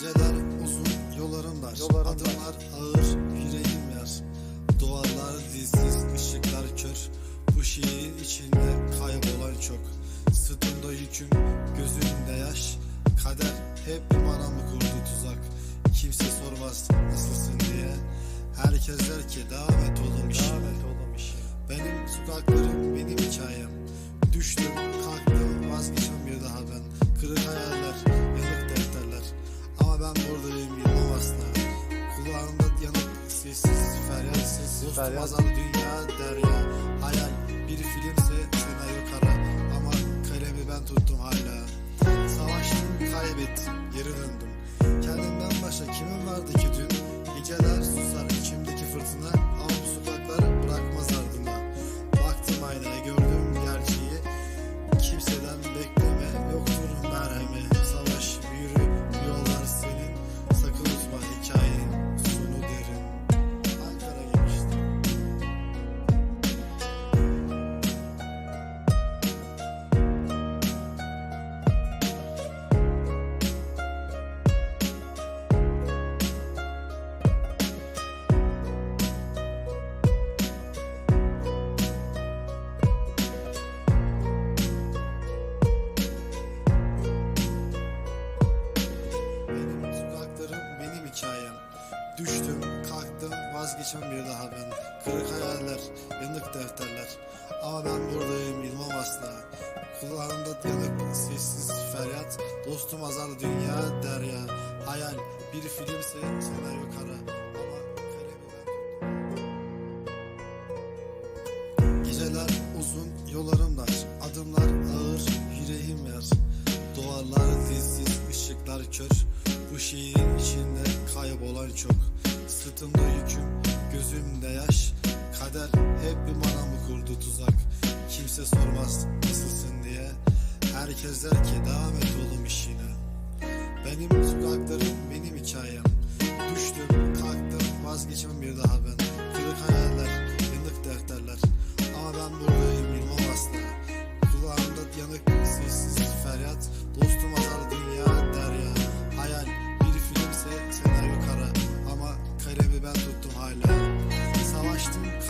Geceler uzun, yollarım dar. Adımlar ağır, yüreğim yar. Duvarlar dizsiz, ışıklar kör. Bu şiirin içinde kaybolan çok. Sırtımda yüküm, gözümde yaş. Kader hep bana mı kurdu tuzak? Kimse sormaz nasılsın diye. Herkes der ki devam et oğlum işine. Devam et oğlum işe. Benim sokaklarım benim hikayem Düştüm kalktım vazgeçmem bir daha ben Kırık defterler Ama ben buradayım bilmem asla Kulağımda yanık sessiz feryatsız Dostum Feryat. azal dünya derya. Hayal bir filmse senaryo kara. Ama kalemi ben tuttum hala. Savaştım kaybettim geri döndüm. Kendimden başka kimin vardı ki dün bir daha ben. Kırık hayaller yanık defterler. Ama ben buradayım bilmem asla Kulağımda yanık sessiz feryat. Dostum azal dünya derya. Hayal bir filmse senaryo kara Ama Geceler uzun, yollarım dar. Adımlar ağır, yüreğim yar. Duvarlar dizsiz, ışıklar kör. Bu şiirin içinde kaybolan çok. Sırtımda yüküm, gözümde yaş Kader hep bir bana mı kurdu tuzak. Kimse sormaz nasılsın diye. Herkes der ki devam et oğlum işine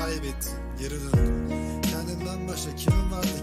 kaybettin, geri döndün Kendimden başka kimin vardı